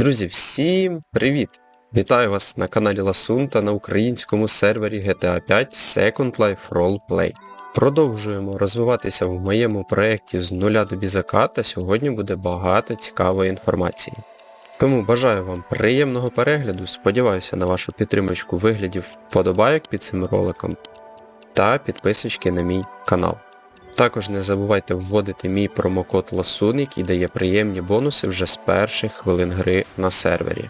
Друзі, всім привіт! Вітаю вас на каналі Ласун та на українському сервері GTA 5 Second Life Roleplay. Продовжуємо розвиватися в моєму проєкті з нуля до бізака та сьогодні буде багато цікавої інформації. Тому бажаю вам приємного перегляду, сподіваюся на вашу підтримочку в вигляді вподобайок під цим роликом та підписочки на мій канал. Також не забувайте вводити мій промокод LASUN, який дає приємні бонуси вже з перших хвилин гри на сервері.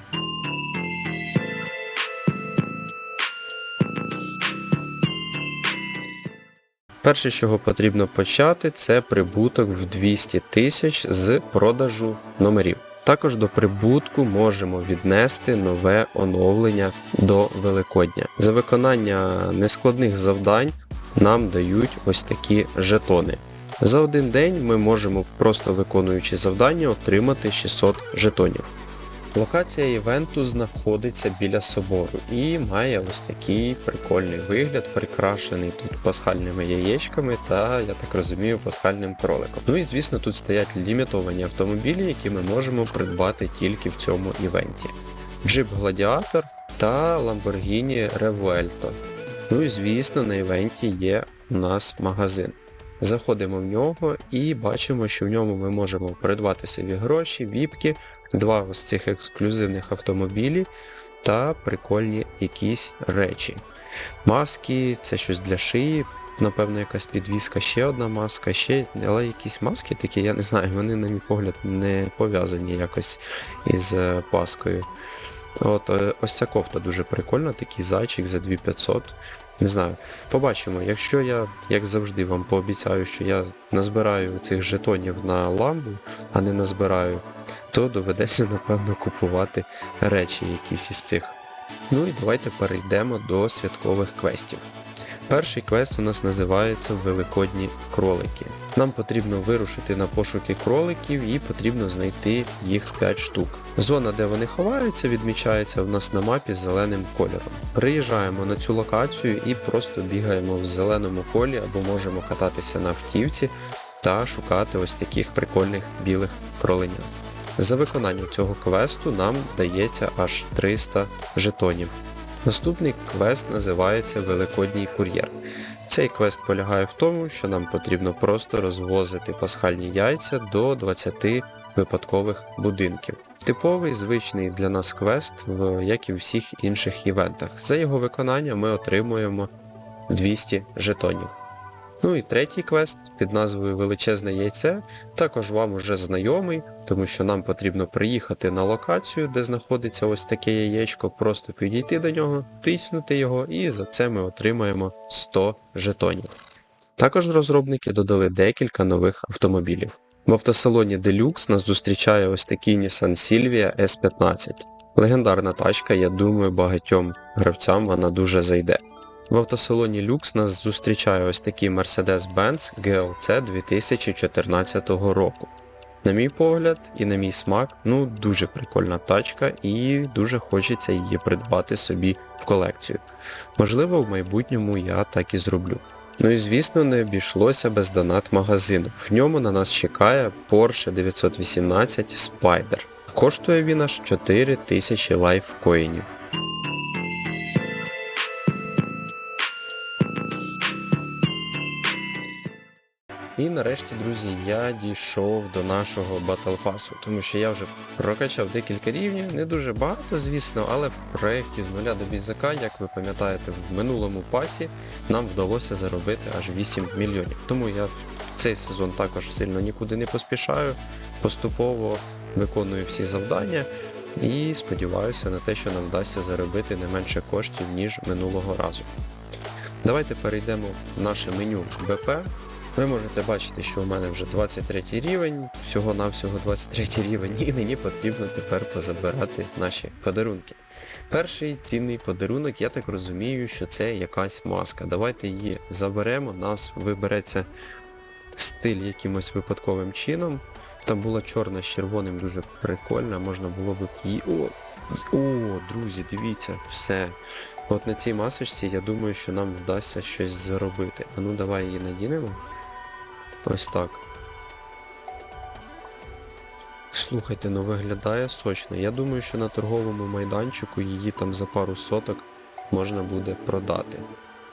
Перше, з чого потрібно почати, це прибуток в 200 тисяч з продажу номерів. Також до прибутку можемо віднести нове оновлення до Великодня. За виконання нескладних завдань нам дають ось такі жетони. За один день ми можемо, просто виконуючи завдання, отримати 600 жетонів. Локація івенту знаходиться біля собору і має ось такий прикольний вигляд, прикрашений тут пасхальними яєчками та, я так розумію, пасхальним кроликом. Ну і звісно, тут стоять лімітовані автомобілі, які ми можемо придбати тільки в цьому івенті. Джип Гладіатор та Lamborghini Revuelto. Ну і звісно, на івенті є у нас магазин. Заходимо в нього і бачимо, що в ньому ми можемо придбати собі гроші, віпки, два ось цих ексклюзивних автомобілі та прикольні якісь речі. Маски, це щось для шиї, напевно, якась підвіска, ще одна маска, ще, але якісь маски такі, я не знаю, вони, на мій погляд, не пов'язані якось із е, паскою. От, е, Ось ця кофта дуже прикольна, такий зайчик за 2500. Не знаю. Побачимо. Якщо я, як завжди, вам пообіцяю, що я назбираю цих жетонів на ламбу, а не назбираю, то доведеться, напевно, купувати речі якісь із цих. Ну і давайте перейдемо до святкових квестів. Перший квест у нас називається Великодні кролики. Нам потрібно вирушити на пошуки кроликів і потрібно знайти їх 5 штук. Зона, де вони ховаються, відмічається в нас на мапі зеленим кольором. Приїжджаємо на цю локацію і просто бігаємо в зеленому полі або можемо кататися на автівці та шукати ось таких прикольних білих кроленят. За виконання цього квесту нам дається аж 300 жетонів. Наступний квест називається Великодній кур'єр. Цей квест полягає в тому, що нам потрібно просто розвозити пасхальні яйця до 20 випадкових будинків. Типовий звичний для нас квест, як і в всіх інших івентах. За його виконання ми отримуємо 200 жетонів. Ну і третій квест під назвою Величезне яйце також вам уже знайомий, тому що нам потрібно приїхати на локацію, де знаходиться ось таке яєчко, просто підійти до нього, тиснути його і за це ми отримаємо 100 жетонів. Також розробники додали декілька нових автомобілів. В автосалоні Deluxe нас зустрічає ось такий Nissan Silvia S15. Легендарна тачка, я думаю, багатьом гравцям вона дуже зайде. В автосалоні Lux нас зустрічає ось такий Mercedes-Benz GLC 2014 року. На мій погляд і на мій смак, ну дуже прикольна тачка і дуже хочеться її придбати собі в колекцію. Можливо, в майбутньому я так і зроблю. Ну і звісно не обійшлося без донат магазину. В ньому на нас чекає Porsche 918 Spider. Коштує він аж 4000 лайфкоїнів. І нарешті, друзі, я дійшов до нашого Pass, тому що я вже прокачав декілька рівнів, не дуже багато, звісно, але в проєкті з нуля до бізака, як ви пам'ятаєте, в минулому пасі нам вдалося заробити аж 8 мільйонів. Тому я в цей сезон також сильно нікуди не поспішаю, поступово виконую всі завдання і сподіваюся на те, що нам вдасться заробити не менше коштів, ніж минулого разу. Давайте перейдемо в наше меню БП. Ви можете бачити, що у мене вже 23 рівень, всього-навсього 23 рівень, і мені потрібно тепер позабирати наші подарунки. Перший цінний подарунок, я так розумію, що це якась маска. Давайте її заберемо, нас вибереться стиль якимось випадковим чином. Там була чорна з червоним, дуже прикольна, можна було б її... О, о, друзі, дивіться, все. От на цій масочці я думаю, що нам вдасться щось заробити. А ну давай її надінемо. Ось так. Слухайте, ну виглядає сочно. Я думаю, що на торговому майданчику її там за пару соток можна буде продати.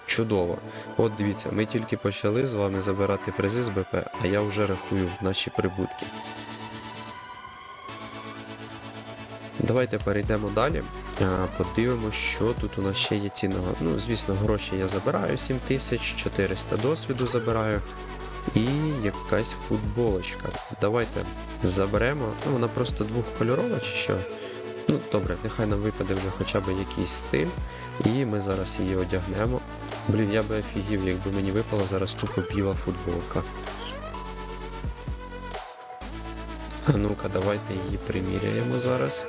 Чудово. От дивіться, ми тільки почали з вами забирати призи з БП, а я вже рахую наші прибутки. Давайте перейдемо далі. А, Подивимося, що тут у нас ще є цінного. Ну, звісно, гроші я забираю 7400 досвіду забираю. І якась футболочка. Давайте заберемо. Ну, вона просто двохкольорова чи що. Ну, добре, нехай нам випаде вже хоча б якийсь стиль. І ми зараз її одягнемо. Блін, я би офігів, якби мені випала зараз тупо біла футболка. А ну-ка, давайте її приміряємо зараз.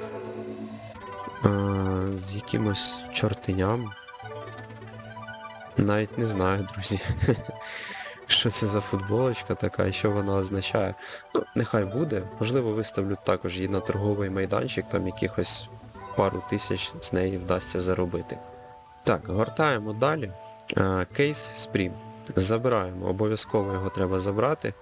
А, з якимось чортеням. Навіть не знаю, друзі. Що це за футболочка така і що вона означає. Ну, нехай буде. Можливо, виставлю також її на торговий майданчик, там якихось пару тисяч з неї вдасться заробити. Так, гортаємо далі. Кейс Спрін. Забираємо, обов'язково його треба забрати.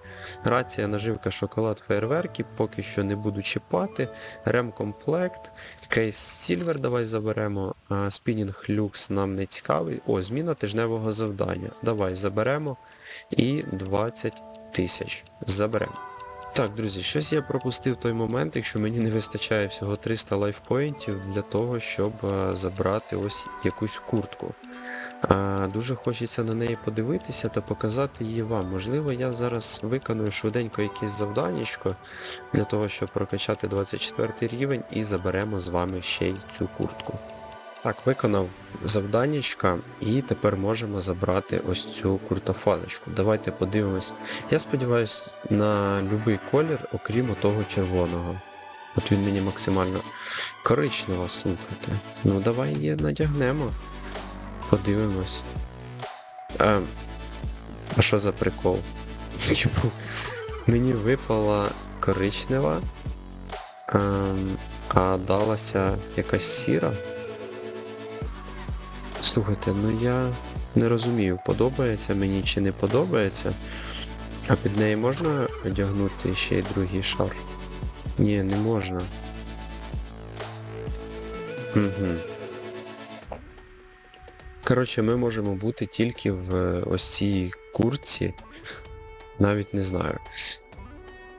Рація, наживка, шоколад, фейерверки, поки що не буду чіпати. Ремкомплект, кейс Сільвер давай заберемо. Спінінг люкс нам не цікавий. О, зміна тижневого завдання. Давай заберемо. І 20 тисяч. Заберемо. Так, друзі, щось я пропустив той момент, якщо мені не вистачає всього 300 лайфпоінтів для того, щоб забрати ось якусь куртку. А, дуже хочеться на неї подивитися та показати її вам. Можливо, я зараз виконую швиденько якесь завданнячко для того, щоб прокачати 24 рівень і заберемо з вами ще й цю куртку. Так, виконав завданнячка і тепер можемо забрати ось цю куртофаночку. Давайте подивимось. Я сподіваюся на будь-який колір, окрім того червоного. От він мені максимально коричнева, слухайте. Ну давай її надягнемо. Подивимось. А, а що за прикол? Типу, мені випала коричнева, а, а далася якась сіра. Слухайте, ну я не розумію, подобається мені чи не подобається. А під неї можна одягнути ще й другий шар? Ні, не можна. Угу. Коротше, ми можемо бути тільки в е, ось цій куртці. Навіть не знаю.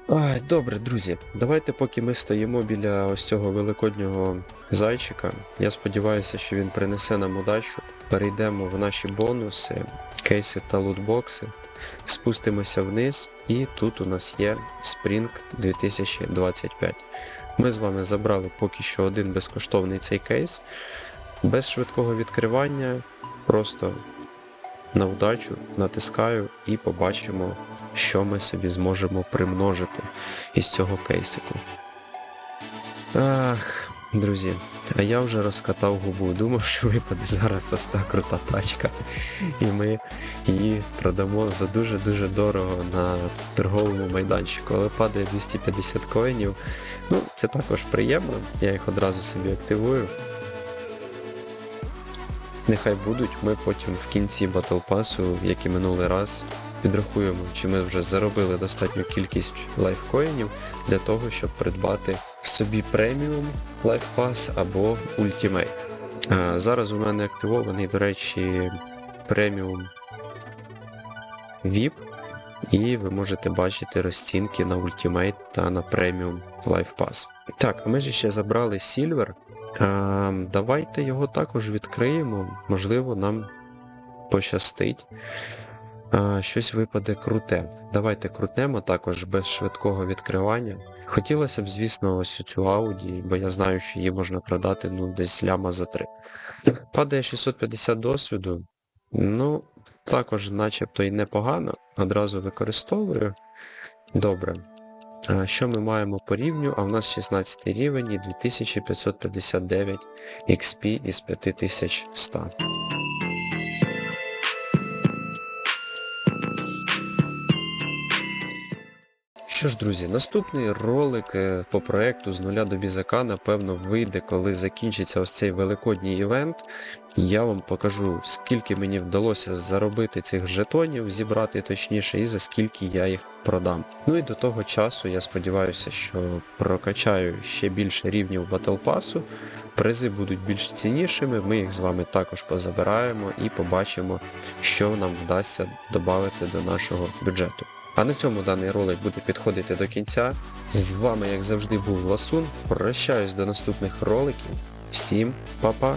Ай, добре, друзі, давайте поки ми стоїмо біля ось цього великоднього зайчика. Я сподіваюся, що він принесе нам удачу. Перейдемо в наші бонуси, кейси та лутбокси. Спустимося вниз, і тут у нас є Spring 2025. Ми з вами забрали поки що один безкоштовний цей кейс. Без швидкого відкривання, просто на удачу натискаю і побачимо, що ми собі зможемо примножити із цього кейсику. Ах, друзі, а я вже розкатав губу, думав, що випаде зараз ось та крута тачка. І ми її продамо за дуже-дуже дорого на торговому майданчику, але падає 250 коїнів. Ну, це також приємно, я їх одразу собі активую. Нехай будуть, ми потім в кінці Pass, як і минулий раз, підрахуємо, чи ми вже заробили достатню кількість лайфкоїнів для того, щоб придбати собі преміум лайфпас або ультимейт. Зараз у мене активований, до речі, преміум VIP, і ви можете бачити розцінки на ультимейт та на преміум лайфпас. Так, ми ж ще забрали Silver. Давайте його також відкриємо. Можливо, нам пощастить. Щось випаде круте. Давайте крутнемо також без швидкого відкривання. Хотілося б, звісно, ось цю Ауді, бо я знаю, що її можна продати ну, десь ляма за 3. Падає 650 досвіду. Ну, також начебто і непогано. Одразу використовую. Добре. Що ми маємо по рівню? А в нас 16 рівень і 2559 XP із 5100. Що ж, друзі, наступний ролик е, по проекту з нуля до візака, напевно, вийде, коли закінчиться ось цей великодній івент. Я вам покажу, скільки мені вдалося заробити цих жетонів, зібрати точніше, і за скільки я їх продам. Ну і до того часу я сподіваюся, що прокачаю ще більше рівнів Pass, призи будуть більш ціннішими, ми їх з вами також позабираємо і побачимо, що нам вдасться додати до нашого бюджету. А на цьому даний ролик буде підходити до кінця. З вами, як завжди, був Ласун. Прощаюсь до наступних роликів. Всім па-па!